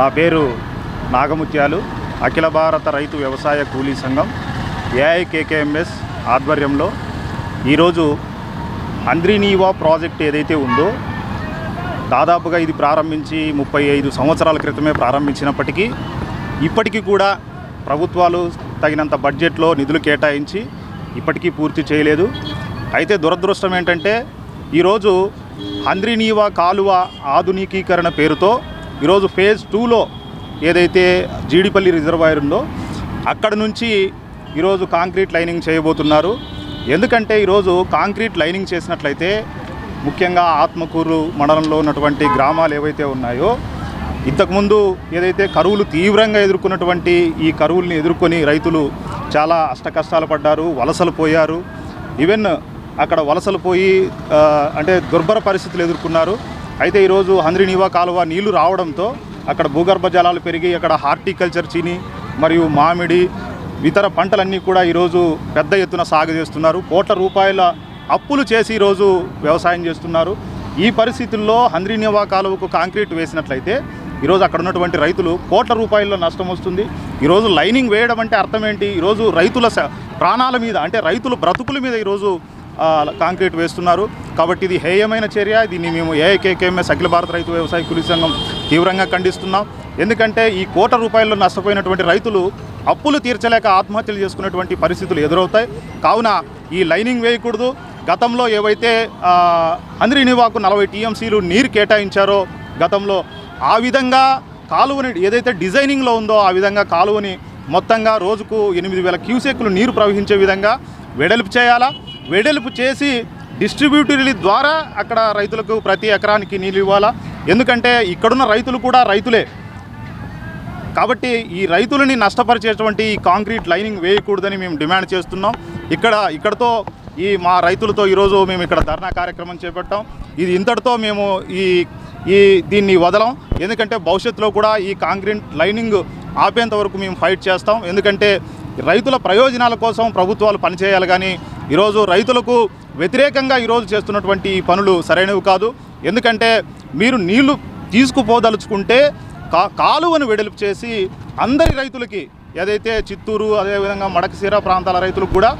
నా పేరు నాగముత్యాలు. అఖిల భారత రైతు వ్యవసాయ కూలీ సంఘం ఏఐకేకేఎంఎస్ ఆధ్వర్యంలో ఈరోజు అంద్రినీవా ప్రాజెక్ట్ ఏదైతే ఉందో దాదాపుగా ఇది ప్రారంభించి ముప్పై ఐదు సంవత్సరాల క్రితమే ప్రారంభించినప్పటికీ ఇప్పటికీ కూడా ప్రభుత్వాలు తగినంత బడ్జెట్లో నిధులు కేటాయించి ఇప్పటికీ పూర్తి చేయలేదు. అయితే దురదృష్టం ఏంటంటే ఈరోజు అంద్రినీవా కాలువ ఆధునికీకరణ పేరుతో ఈరోజు ఫేజ్ టూలో ఏదైతే జీడిపల్లి రిజర్వాయర్ ఉందో అక్కడ నుంచి ఈరోజు కాంక్రీట్ లైనింగ్ చేయబోతున్నారు. ఎందుకంటే ఈరోజు కాంక్రీట్ లైనింగ్ చేసినట్లయితే ముఖ్యంగా ఆత్మకూరు మండలంలో ఉన్నటువంటి గ్రామాలు ఏవైతే ఉన్నాయో ఇంతకుముందు ఏదైతే కరువులు తీవ్రంగా ఎదుర్కొన్నటువంటి ఈ కరువుల్ని ఎదుర్కొని రైతులు చాలా అష్టకష్టాలు పడ్డారు వలసలు పోయారు. ఈవెన్ అక్కడ వలసలు పోయి అంటే దుర్భర పరిస్థితులు ఎదుర్కొన్నారు. అయితే ఈరోజు హంద్రినివా కాలువ నీళ్ళు రావడంతో అక్కడ భూగర్భ జలాలు పెరిగి అక్కడ హార్టికల్చర్ చీని మరియు మామిడి ఇతర పంటలన్నీ కూడా ఈరోజు పెద్ద ఎత్తున సాగు చేస్తున్నారు కోట్ల రూపాయల అప్పులు చేసి ఈరోజు వ్యవసాయం చేస్తున్నారు. ఈ పరిస్థితుల్లో హంద్రీనివా కాలువకు కాంక్రీట్ వేసినట్లయితే ఈరోజు అక్కడ ఉన్నటువంటి రైతులు కోట్ల రూపాయల్లో నష్టం వస్తుంది. ఈరోజు లైనింగ్ వేయడం అంటే అర్థం ఏంటి? ఈరోజు రైతుల ప్రాణాల మీద అంటే రైతుల బ్రతుకుల మీద ఈరోజు కాంక్రీట్ వేస్తున్నారు. కాబట్టి ఇది హేయమైన చర్య. దీన్ని మేము ఏఐకేకేఎంఎస్ అఖిల భారత రైతు వ్యవసాయ కూలీ సంఘం తీవ్రంగా ఖండిస్తున్నాం. ఎందుకంటే ఈ కోట రూపాయల్లో నష్టపోయినటువంటి రైతులు అప్పులు తీర్చలేక ఆత్మహత్యలు చేసుకునేటువంటి పరిస్థితులు ఎదురవుతాయి. కావున ఈ లైనింగ్ వేయకూడదు. గతంలో ఏవైతే ఆ, హంద్రీనివాకు నలభై టీఎంసీలు నీరు కేటాయించారో గతంలో ఆ విధంగా కాలువని ఏదైతే డిజైనింగ్లో ఉందో ఆ విధంగా కాలువని మొత్తంగా రోజుకు ఎనిమిది వేల క్యూసెక్లు నీరు ప్రవహించే విధంగా వెడల్పు చేయాలా? వెడల్పు చేసి డిస్ట్రిబ్యూటరీ ద్వారా అక్కడ రైతులకు ప్రతి ఎకరానికి నీళ్ళు ఇవ్వాలా? ఎందుకంటే ఇక్కడున్న రైతులు కూడా రైతులే. కాబట్టి ఈ రైతులని నష్టపరిచేటువంటి ఈ కాంక్రీట్ లైనింగ్ వేయకూడదని మేము డిమాండ్ చేస్తున్నాం. ఇక్కడ ఇక్కడతో ఈ మా రైతులతో ఈరోజు మేము ఇక్కడ ధర్నా కార్యక్రమం చేపట్టాం. ఇది ఇంతటితో మేము ఈ ఈ దీన్ని వదలం. ఎందుకంటే భవిష్యత్తులో కూడా ఈ కాంక్రీట్ లైనింగ్ ఆపేంత వరకు మేము ఫైట్ చేస్తాం. ఎందుకంటే రైతుల ప్రయోజనాల కోసం ప్రభుత్వాలు పనిచేయాలి కానీ ఈరోజు రైతులకు వ్యతిరేకంగా ఈరోజు చేస్తున్నటువంటి ఈ పనులు సరైనవి కాదు. ఎందుకంటే మీరు నీళ్ళు తీసుకుపోదలుచుకుంటే కా కాలువను వెడల్పు చేసి అందరి రైతులకి ఏదైతే చిత్తూరు అదేవిధంగా మడకసీర ప్రాంతాల రైతులకు కూడా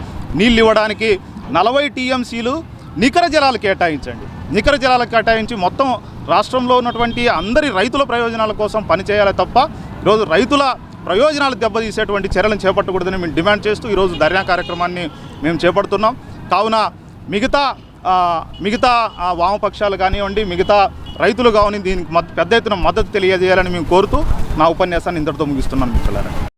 నీళ్ళు ఇవ్వడానికి నలభై టీఎంసీలు నికర జలాలు కేటాయించండి. నికర జలాలు కేటాయించి మొత్తం రాష్ట్రంలో ఉన్నటువంటి అందరి రైతుల ప్రయోజనాల కోసం పనిచేయాలి తప్ప ఈరోజు రైతుల ప్రయోజనాలు దెబ్బతీసేటువంటి చర్యలను చేపట్టకూడదని మేము డిమాండ్ చేస్తూ ఈరోజు ధర్నా కార్యక్రమాన్ని మేము చేపడుతున్నాం. కావున మిగతా మిగతా వామపక్షాలు కానివ్వండి మిగతా రైతులు కావని దీనికి పెద్ద ఎత్తున మద్దతు తెలియజేయాలని మేము కోరుతూ నా ఉపన్యాసాన్ని ఇంతటితో ముగిస్తున్నాను మిత్రులారా.